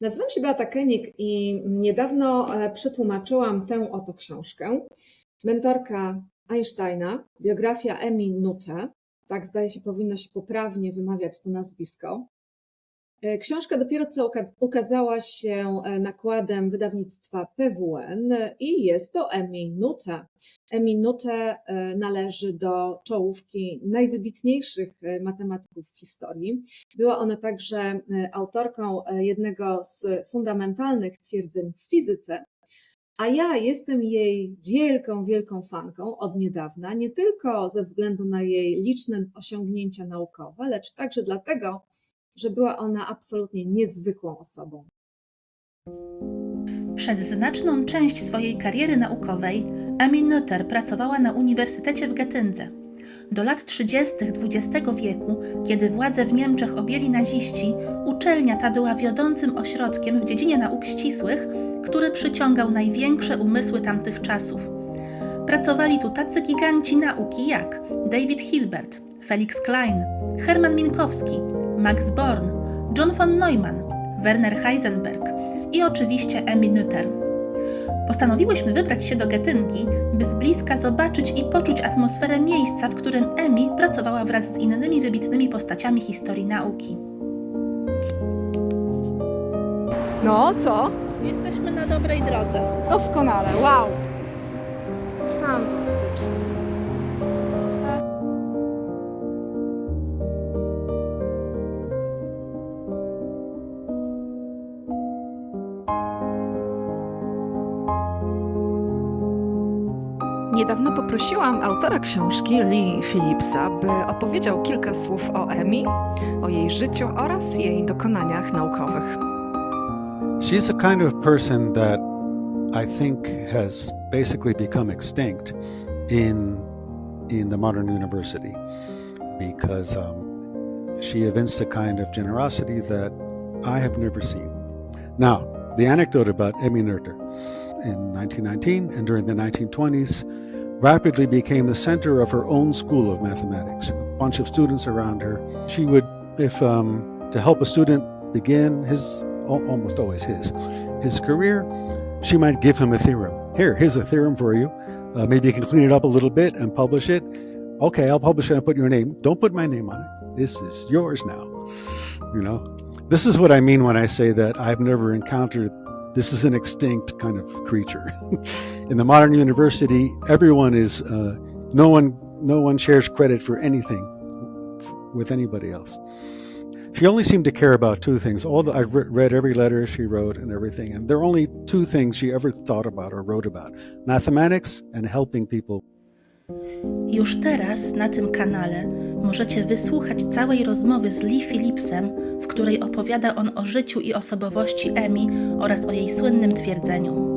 Nazywam się Beata Kenik i niedawno e, przetłumaczyłam tę oto książkę. Mentorka Einsteina, biografia Emi Nutte. Tak zdaje się, powinno się poprawnie wymawiać to nazwisko. E, Książka dopiero co uka- ukazała się e, nakładem wydawnictwa PWN i jest to Emi Nutte. Emi Nutte e, należy do czołówki najwybitniejszych e, matematyków w historii. Była ona także autorką jednego z fundamentalnych twierdzeń w fizyce, a ja jestem jej wielką, wielką fanką od niedawna, nie tylko ze względu na jej liczne osiągnięcia naukowe, lecz także dlatego, że była ona absolutnie niezwykłą osobą. Przez znaczną część swojej kariery naukowej Emmy Noether pracowała na Uniwersytecie w Getyndze. Do lat 30. XX wieku, kiedy władzę w Niemczech objęli naziści, uczelnia ta była wiodącym ośrodkiem w dziedzinie nauk ścisłych, który przyciągał największe umysły tamtych czasów. Pracowali tu tacy giganci nauki jak David Hilbert, Felix Klein, Hermann Minkowski, Max Born, John von Neumann, Werner Heisenberg i oczywiście Emmy Noether. Postanowiłyśmy wybrać się do Getyngi, by z bliska zobaczyć i poczuć atmosferę miejsca, w którym Emmy pracowała wraz z innymi wybitnymi postaciami historii nauki. No, co? Jesteśmy na dobrej drodze. Doskonale, wow. Fantastycznie. Niedawno poprosiłam autora książki, Lee Phillipsa, by opowiedział kilka słów o Emi, o jej życiu oraz jej dokonaniach naukowych. She's a kind of person that I think has basically become extinct in in the modern university because um, she evinced a kind of generosity that I have never seen. Now, the anecdote about Emmy Noether in 1919 and during the 1920s rapidly became the center of her own school of mathematics. A bunch of students around her. She would, if um, to help a student begin his almost always his his career, she might give him a theorem. Here, here's a theorem for you. Uh, maybe you can clean it up a little bit and publish it. Okay, I'll publish it and put your name. Don't put my name on it. This is yours now. You know, this is what I mean when I say that I've never encountered. This is an extinct kind of creature. In the modern university, everyone is uh, no one no one shares credit for anything with anybody else. She only seemed to care about two things. All the, I've re- read every letter she wrote and everything, and there are only two things she ever thought about or wrote about: mathematics and helping people. Już teraz na tym kanale możecie wysłuchać całej rozmowy z Lee Phillipsem, w której opowiada on o życiu i osobowości Emmy oraz o jej słynnym twierdzeniu.